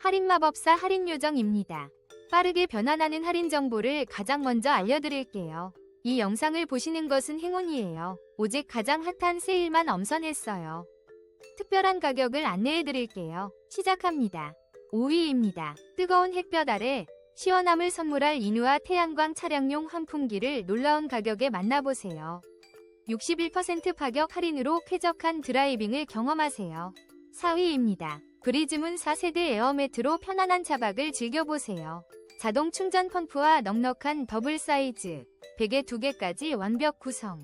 할인마법사 할인요정입니다. 빠르게 변환하는 할인 정보를 가장 먼저 알려드릴게요. 이 영상을 보시는 것은 행운이에요. 오직 가장 핫한 세일만 엄선했어요. 특별한 가격을 안내해드릴게요. 시작합니다. 5위입니다. 뜨거운 햇볕 아래 시원함을 선물할 이누아 태양광 차량용 환풍기를 놀라운 가격에 만나보세요. 61% 파격 할인으로 쾌적한 드라이빙을 경험하세요. 4위입니다. 브리즈문 4세대 에어매트로 편안한 차박을 즐겨보세요. 자동 충전 펌프와 넉넉한 더블 사이즈, 베개 2개까지 완벽 구성.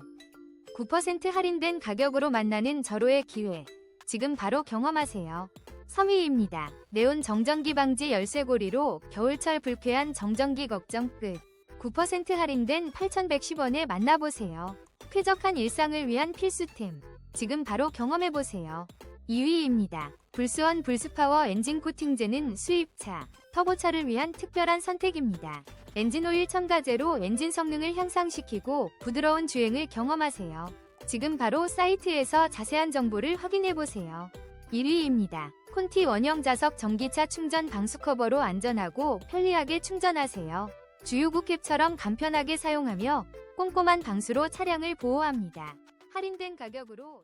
9% 할인된 가격으로 만나는 절호의 기회. 지금 바로 경험하세요. 3위입니다. 네온 정전기 방지 열쇠고리로 겨울철 불쾌한 정전기 걱정 끝. 9% 할인된 8,110원에 만나보세요. 쾌적한 일상을 위한 필수템. 지금 바로 경험해보세요. 2위입니다. 불스원 불스파워 엔진 코팅제는 수입차, 터보차를 위한 특별한 선택입니다. 엔진 오일 첨가제로 엔진 성능을 향상시키고 부드러운 주행을 경험하세요. 지금 바로 사이트에서 자세한 정보를 확인해보세요. 1위입니다. 콘티 원형 자석 전기차 충전 방수 커버로 안전하고 편리하게 충전하세요. 주유구 캡처럼 간편하게 사용하며 꼼꼼한 방수로 차량을 보호합니다. 할인된 가격으로